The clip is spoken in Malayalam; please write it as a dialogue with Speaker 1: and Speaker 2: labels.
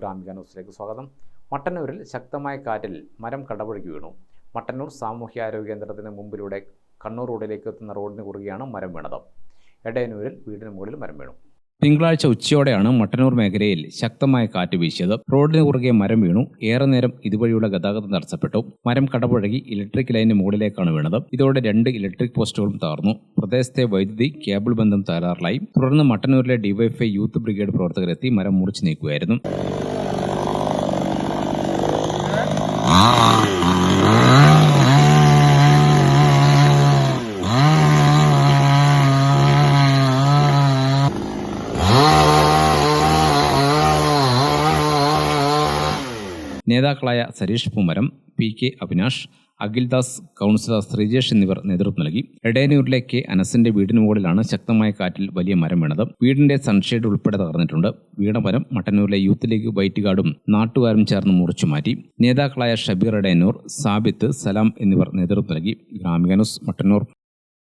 Speaker 1: ഗ്രാമിക ന്യൂസിലേക്ക് സ്വാഗതം. മട്ടന്നൂരിൽ ശക്തമായ കാറ്റിൽ മരം കടപുഴകി വീണു. മട്ടന്നൂർ സാമൂഹ്യാരോഗ്യ കേന്ദ്രത്തിന് മുമ്പിലൂടെ കണ്ണൂർ റോഡിലേക്ക് എത്തുന്ന റോഡിന് കുറുകെയാണ് മരം വീണത്. എടയന്നൂരിൽ വീടിന് മുകളിൽ മരം വീണു.
Speaker 2: തിങ്കളാഴ്ച ഉച്ചയോടെയാണ് മട്ടന്നൂർ മേഖലയിൽ ശക്തമായ കാറ്റ് വീശിയത്. റോഡിന് കുറുകെ മരം വീണു. ഏറെ നേരം ഇതുവഴിയുള്ള ഗതാഗതം തടസ്സപ്പെട്ടു. മരം കടപുഴകി ഇലക്ട്രിക് ലൈനിന് മുകളിലേക്കാണ് വീണത്. ഇതോടെ രണ്ട് ഇലക്ട്രിക് പോസ്റ്റുകളും തകർന്നു. പ്രദേശത്തെ വൈദ്യുതി കേബിൾ ബന്ധം തകരാറിലായി. തുടർന്ന് മട്ടന്നൂരിലെ ഡിവൈഎഫ്ഐ യൂത്ത് ബ്രിഗേഡ് പ്രവർത്തകരെത്തി മരം മുറിച്ചു നീക്കുകയായിരുന്നു. നേതാക്കളായ Sareesh Poomaram P K Avinash Akhildas councillor Sreejesh എന്നിവർ നേതൃത്വം നൽകി. എടയനൂരിലെ കെ അനസിന്റെ വീടിന് മുകളിലാണ് ശക്തമായ കാറ്റിൽ വലിയ മരം വീണത്. വീടിന്റെ സൺഷെയ്ഡ് ഉൾപ്പെടെ തകർന്നിട്ടുണ്ട്. വീണ മരം മട്ടന്നൂരിലെ യൂത്ത് ലീഗ് വൈറ്റ് ഗാർഡും നാട്ടുകാരും ചേർന്ന് മുറിച്ചു മാറ്റി. നേതാക്കളായ ഷബീർ എടയനൂർ സാബിത്ത് സലാം എന്നിവർ നേതൃത്വം നൽകി. ഗ്രാമികനുസ് മട്ടന്നൂർ.